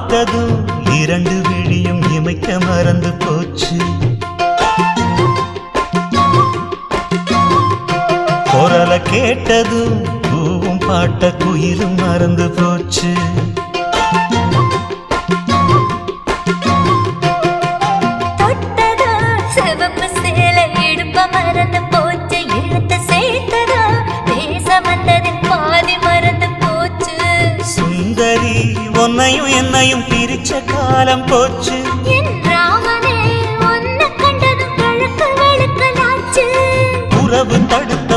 பார்த்ததும் இரண்டு விழியும் இமைக்க மறந்து போச்சு. குரலை கேட்டதும் பூவும் பாட்ட குயிலும் மறந்து போச்சு. மறந்து போ சுந்தரி உன்னையும் என்னையும் பிரிச்ச காலம் போச்சு. உறவு தடுத்த